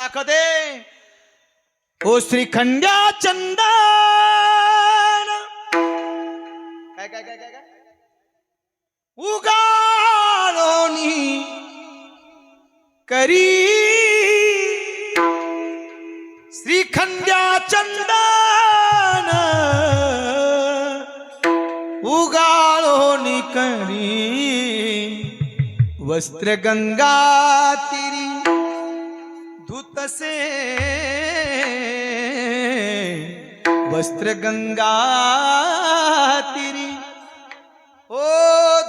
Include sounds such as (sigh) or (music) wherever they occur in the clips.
दाखवते. ओ श्रीखंड्या चंदन काय काय काय काय उगालोनी करी. श्रीखंड्या चंदन उगाळोनी करी. वस्त्र गंगा तिरी. धुतसे वस्त्र गंगा तिरी। ओ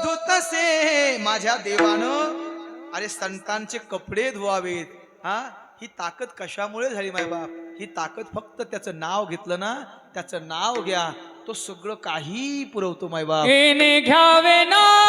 धुतसे माझ्या देवानं अरे संतांचे कपडे धुवावेत हा? ही ताकद कशामुळे झाली माय बाप? ही ताकद फक्त त्याचं नाव घेतलं ना त्याचं नाव घ्या. तो सगळं काही पुरवतो माय बाप. घ्यावे नाम.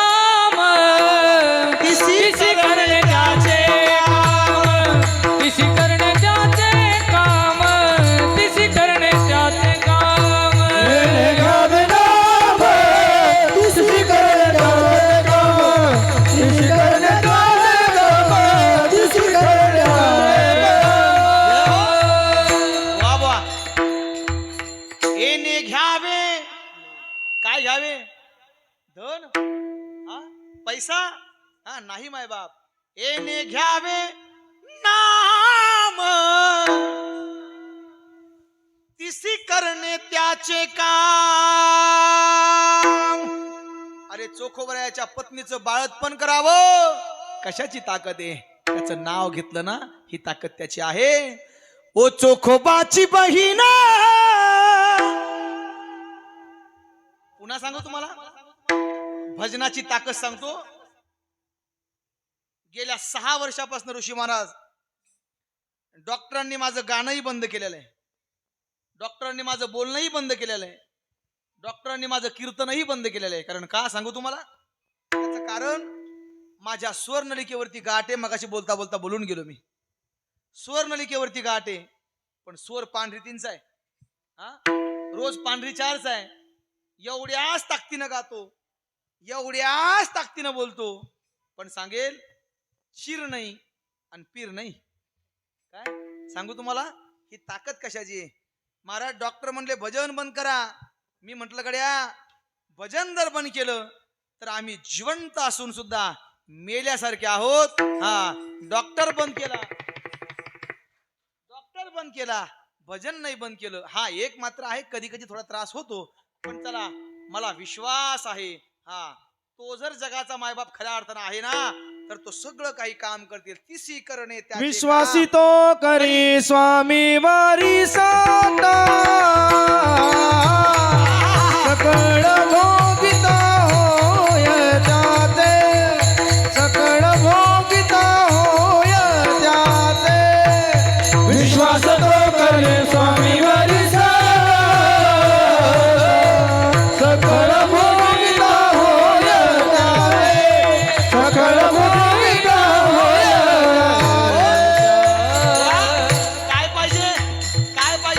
येणे घ्यावे? काय घ्यावे? धन? हा? पैसा? हा नाही माय बाप. येणे घ्यावे नाम. तिसी करणे त्याचे काम. अरे चोखोबऱ्याच्या पत्नीचं बाळतपण करावं. कशाची ताकद आहे? त्याचं नाव घेतलं ना ही ताकद त्याची आहे. ओ चोखोबाची बहिणा. पुन्हा सांगू तुम्हाला? भजनाची ताकद सांगतो. गेल्या सहा वर्षापासून ऋषी महाराज डॉक्टरांनी माझं गाणंही बंद केलेलं आहे. डॉक्टरांनी माझं बोलणंही बंद केलेलं आहे. डॉक्टरांनी माझं कीर्तनही बंद केलेलं आहे. कारण का सांगू तुम्हाला? त्याचं कारण माझ्या स्वर्णलिकेवरती गाठे मगाशी बोलता बोलता बोलून गेलो मी. स्वर्णलिकेवरती गाठे पण स्वर पांढरी तीनचा आहे. हा? रोज पांढरी चारचा आहे. एवढ्याच ताकदीनं गातो एवढ्याच ताकदीनं बोलतो पण सांगेल शिर नाही आणि पीर नाही. काय? सांगू तुम्हाला? ही ताकद कशाची आहे? महाराज डॉक्टर म्हणले भजन बंद करा. मी म्हंटल गड्या भजन जर बंद केलं तर आम्ही जिवंत असून सुद्धा मेल्यासारखे आहोत. हा डॉक्टर बंद केला. डॉक्टर बंद केला. भजन नाही बंद केलं. हा एक मात्र आहे कधी कधी थोडा त्रास होतो. पण चला मला विश्वास आहे. हा तो जर जगाचा मायबाप खऱ्या अर्थानं आहे ना तर तो सगळं काही काम करतील. तिसी करणे त्याचे विश्वासी काम. तो करी स्वामी वारी साता (laughs) सकळ